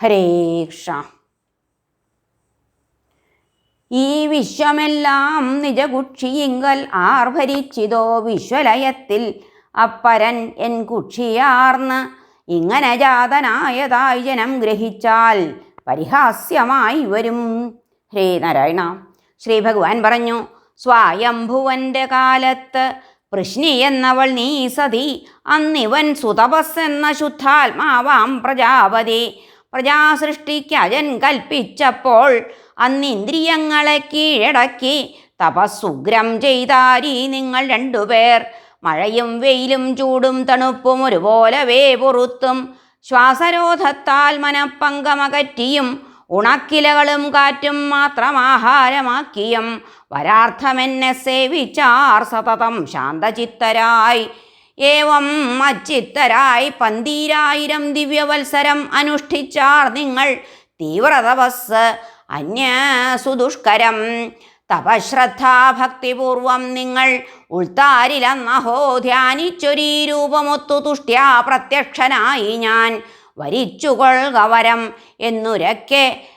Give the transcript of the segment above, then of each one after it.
ഹരേ കൃഷ്ണ. ഈ വിശ്വമെല്ലാം നിജകുക്ഷിയിങ്കൽ ആർഭരിച്ചിതോ വിശ്വലയത്തിൽ അപ്പരൻ എൻ കുക്ഷിയാർന്ന് ഇങ്ങനെ ജാതനായതായി ജനം ഗ്രഹിച്ചാൽ പരിഹാസ്യമായി വരും. ഹരേ നാരായണ ശ്രീ ഭഗവാൻ പറഞ്ഞു സ്വായംഭുവന്റെ കാലത്ത് പൃശ്നി എന്നവൾ നീ സതി അന്നിവൻ സുതപസ് എന്ന ശുദ്ധാത്മാവാം പ്രജാപതി. പ്രജാസൃഷ്ടിക്ക് അജൻ കൽപ്പിച്ചപ്പോൾ അന്നിന്ദ്രിയങ്ങളെ കീഴടക്കി തപസ്സുഗ്രം ചെയ്താരി നിങ്ങൾ രണ്ടുപേർ. മഴയും വെയിലും ചൂടും തണുപ്പും ഒരുപോലവേ പൊറുത്തും ശ്വാസരോധത്താൽ മനപ്പങ്കമകറ്റിയും ഉണക്കിലകളും കാറ്റും മാത്രം ആഹാരമാക്കിയും. വരാർത്ഥമെന്നെ സേവിച്ചാർ സതതം ശാന്തചിത്തരായി ഏവം അച്ചിത്തരായി പന്തീരായിരം ദിവ്യവത്സരം അനുഷ്ഠിച്ചാർ നിങ്ങൾ. തീവ്രതപസ് അന്യ സുദുഷ്കരം തപശ്രദ്ധാഭക്തിപൂർവം നിങ്ങൾ. ഉൾത്താരിലന്നഹോ ധ്യാനിച്ചൊരീ രൂപമൊത്തു തുഷ്ട്യാ പ്രത്യക്ഷനായി ഞാൻ. വരിച്ചുകൊള്ളുക വരം എന്നുരക്കെ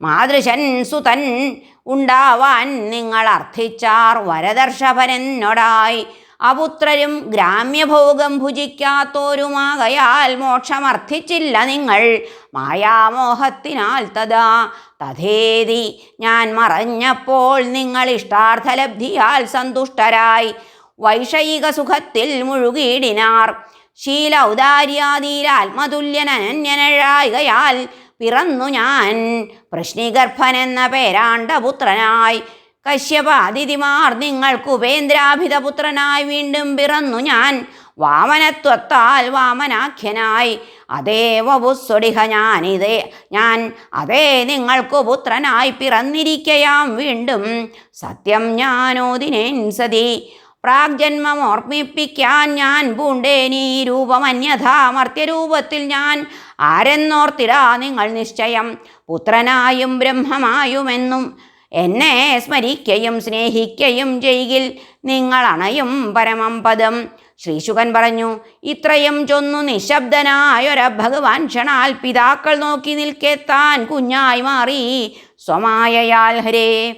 മാതൃശൻ സുതൻ ഉണ്ടാവാൻ നിങ്ങൾ അർത്ഥിച്ചാർ വരദർശഭനെന്നൊടായി അപുത്രരും ഗ്രാമ്യഭോഗം ഭുജിക്കാത്തോരുമാകയാൽ മോക്ഷമർത്ഥിച്ചില്ല നിങ്ങൾ. മായാമോഹത്തിനാൽ തഥാ. തഥേതി ഞാൻ മറഞ്ഞപ്പോൾ നിങ്ങൾ ഇഷ്ടാർത്ഥലബ്ധിയാൽ സന്തുഷ്ടരായി. വൈഷയിക സുഖത്തിൽ മുഴുകിയിടിനാർ. ശീല ഉദാര്യാതീരാത്മതുല്യനന്യനഴായികയാൽ പിറന്നു ഞാൻ. പ്രശ്നിഗർഭൻ എന്ന പേരാണ്ടപുത്രനായി കശ്യപാതിഥിമാർ നിങ്ങൾക്ക് ഉപേന്ദ്രാഭിതപുത്രനായി വീണ്ടും പിറന്നു ഞാൻ. വാമനത്വത്താൽ വാമനാഖ്യനായി. അതേ വപുസ്വടിഹ ഞാനിതേ ഞാൻ. അതേ നിങ്ങൾക്കു പുത്രനായി പിറന്നിരിക്കയാം വീണ്ടും. സത്യം ഞാനോദിനേൻ സതി. പ്രാഗ്ജന്മം ഓർമ്മിപ്പിക്കാൻ ഞാൻ പൂണ്ടേനീ രൂപമന്യഥാ മർത്യരൂപത്തിൽ ഞാൻ. ആരെന്നോർത്തിടാ നിങ്ങൾ നിശ്ചയം. പുത്രനായും ബ്രഹ്മമായുമെന്നും എന്നെ സ്മരിക്കയും സ്നേഹിക്കയും ചെയ്യിൽ നിങ്ങൾ അണയും പരമം പദം ശ്രീശുഖൻ പറഞ്ഞു ഇത്രയും ചൊന്നു നിശബ്ദനായൊര ഭഗവാൻ ക്ഷണാൽ പിതാക്കൾ നോക്കി നിൽക്കെ താൻ കുഞ്ഞായി മാറി. സ്വമായയാൽ ഹരേ.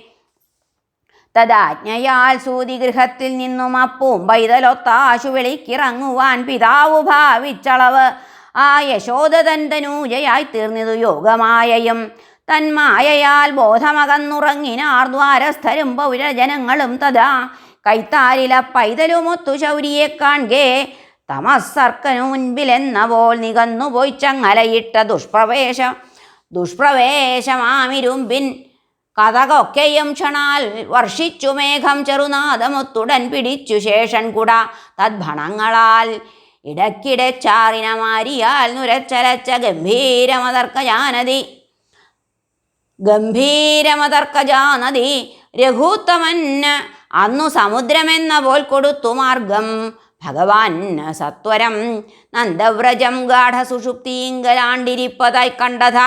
തദാജ്ഞയാൽ സൂതിഗൃഹത്തിൽ നിന്നും അപ്പും പൈതലൊത്താശു വിളിക്കിറങ്ങുവാൻ പിതാവ് ഭാവിച്ചളവ്. ആ യശോദതൻ തനൂജയായി തീർന്നതു യോഗമായയും. തന്മായയാൽ ബോധമകന്നുറങ്ങിനാർദ്വാരസ്ഥരും പൗരജനങ്ങളും തഥാ കൈത്താലില പൈതലുമൊത്തു ശൗരിയെ കാൺകേ തമസ്സർക്കനു മുൻപിലെന്ന പോൽ നികന്നുപോയി ചങ്ങലയിട്ട ദുഷ്പ്രവേശ ദുഷ്പ്രവേശമാമിരുമ്പിൻ കഥകൊക്കെയും ക്ഷണാൽ വർഷിച്ചു മേഘം ചെറുനാദമൊത്തുടൻ പിടിച്ചു ശേഷൻ കുട. തദ്ഭണങ്ങളാൽ ഇടയ്ക്കിടെ ചാറിനമാരിയാൽ നുരച്ചലച്ച ഗംഭീരമതർക്കജാനതി. ഗംഭീരമതർക്കജാനതി രഘൂത്തമന് അന്നു സമുദ്രമെന്ന പോൽ കൊടുത്തു മാർഗം. ഭഗവാൻ സത്വരം നന്ദവ്രജം ഗാഠസുഷുപ്തിങ്കലാണ്ടിരിപ്പതായി കണ്ടത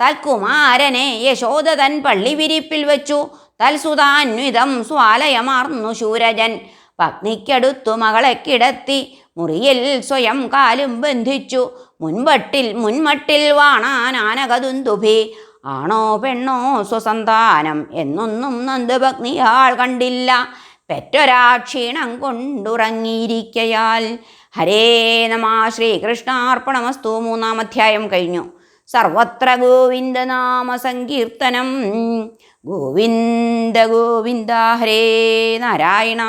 തൽകുമാരനെ യശോദ തൻ പള്ളിവിരിപ്പിൽ വെച്ചു. തൽസുതാന്വിതം സ്വാലയമാർന്നു ശൂരജൻ. പത്നിക്കടുത്തു മകളെ കിടത്തി മുറിയിൽ സ്വയം കാലും ബന്ധിച്ചു. മുൻപട്ടിൽ മുൻമട്ടിൽ വാണാൻ ആനകതുന്തുഭി ആണോ പെണ്ണോ സ്വസന്താനം എന്നൊന്നും നന്ദഭഗ്നിയാൾ കണ്ടില്ല. പെറ്റൊരാ ക്ഷീണം കൊണ്ടുറങ്ങിയിരിക്കയാൽ. ഹരേ നമ ശ്രീകൃഷ്ണാർപ്പണമസ്തു. മൂന്നാം അധ്യായം കഴിഞ്ഞു. സർവത്ര ഗോവിന്ദനാമ സങ്കീർത്തനം. ഗോവിന്ദ ഗോവിന്ദ ഹരേ നാരായണ.